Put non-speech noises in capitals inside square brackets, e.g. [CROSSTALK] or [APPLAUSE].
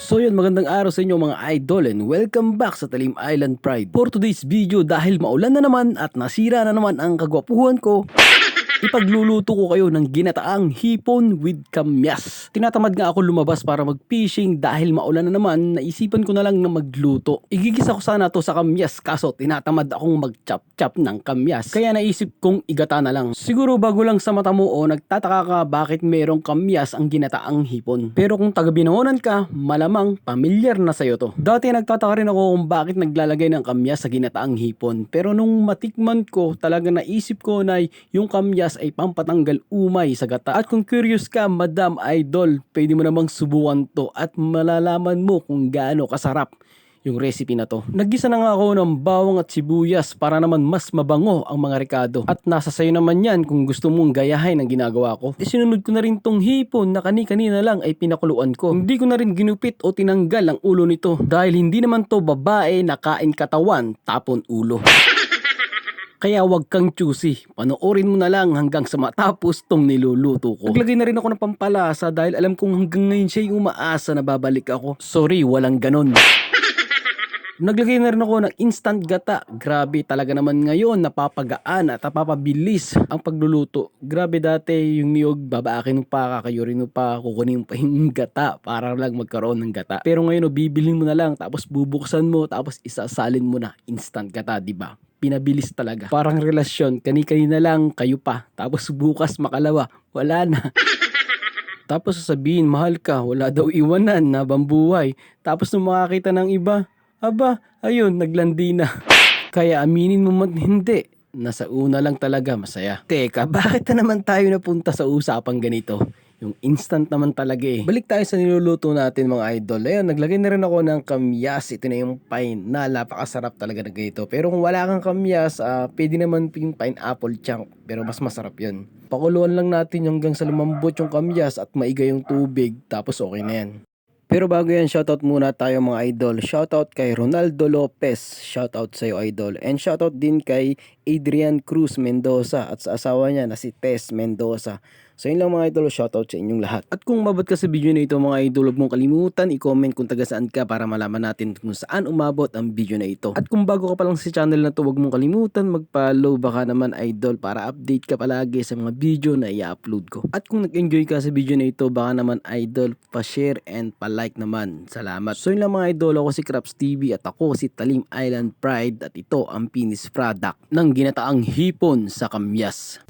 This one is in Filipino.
So yun, magandang araw sa inyo mga idol and welcome back sa Talim Island Pride. For today's video, dahil maulan na naman at nasira na naman ang kagwapuhan ko, ipagluluto ko kayo ng ginataang hipon with kamyas. Tinatamad nga ako lumabas para mag-fishing dahil maulan na naman, naisipan ko na lang na magluto. Igigisa ko sana to sa kamyas kaso tinatamad akong mag-chop-chop ng kamyas. Kaya naisip kong igata na lang. Siguro bago lang sa mata mo o nagtataka ka bakit merong kamyas ang ginataang hipon. Pero kung taga Binangonan ka, malamang pamilyar na sa'yo to. Dati nagtataka rin ako kung bakit naglalagay ng kamyas sa ginataang hipon. Pero nung matikman ko, talaga naisip ko na yung kamyas ay pampatanggal umay sa gata. At kung curious ka, Madam Idol, pwede mo namang subukan to at malalaman mo kung gaano kasarap yung recipe na to. Naggisa na nga ako ng bawang at sibuyas para naman mas mabango ang mga rekado. At nasa sayo naman yan kung gusto mong gayahin ang ginagawa ko. Isinunod ko na rin tong hipon na kani-kanina lang ay pinakuluan ko. Hindi ko na rin ginupit o tinanggal ang ulo nito dahil hindi naman to babae na kain katawan tapon ulo. Kaya wag kang choosy. Panoorin mo na lang hanggang sa matapos tong niluluto ko. Naglagay na rin ako ng pampalasa dahil alam kong hanggang ngayon siya yung umaasa na babalik ako. Sorry, walang ganon. [LAUGHS] Naglagay na rin ako ng instant gata. Grabe talaga naman ngayon, napapagaan at napapabilis ang pagluluto. Grabe dati yung niyog, babaakin pa, kakayurin pa, kukunin pa yung [LAUGHS] gata para lang magkaroon ng gata. Pero ngayon, oh, bibilhin mo na lang, tapos bubuksan mo, tapos isasalin mo na instant gata, di ba? Pinabilis talaga. Parang relasyon, kani-kanina lang, kayo pa. Tapos bukas makalawa, wala na. [LAUGHS] Tapos sasabihin, mahal ka, wala daw iwanan na bambuhay. Tapos nung makakita ng iba, aba, ayun, naglandi na. [LAUGHS] Kaya aminin mo man hindi, nasa una lang talaga masaya. Teka, [LAUGHS] bakit na naman tayo napunta sa usapang ganito? Yung instant naman talaga eh. Balik tayo sa niluluto natin mga idol. Ayun, naglagay na rin ako ng kamyas. Ito na yung pine na napakasarap talaga na ganito. Pero kung wala kang kamyas, ah, pwede naman yung pineapple chunk. Pero mas masarap yun. Pakuluan lang natin hanggang sa lumambot yung kamyas at maiga yung tubig. Tapos okay na yan. Pero bago yan, shoutout muna tayo mga idol. Shoutout kay Ronaldo Lopez. Shoutout sa'yo idol. And shoutout din kay Adrian Cruz Mendoza at sa asawa niya na si Tess Mendoza. So yun lang mga idol, shoutout sa inyong lahat. At kung mabot ka sa video na ito mga idol, huwag mong kalimutan i-comment kung taga saan ka para malaman natin kung saan umabot ang video na ito. At kung bago ka pa lang sa channel na to, huwag mong kalimutan mag-follow baka naman idol para update ka palagi sa mga video na i-upload ko. At kung nag-enjoy ka sa video na ito, baka naman idol, pa-share and pa-like naman. Salamat. So yun lang mga idol, ako si Craps TV at ako si Talim Island Pride at ito ang finished product ng ginataang hipon sa kamyas.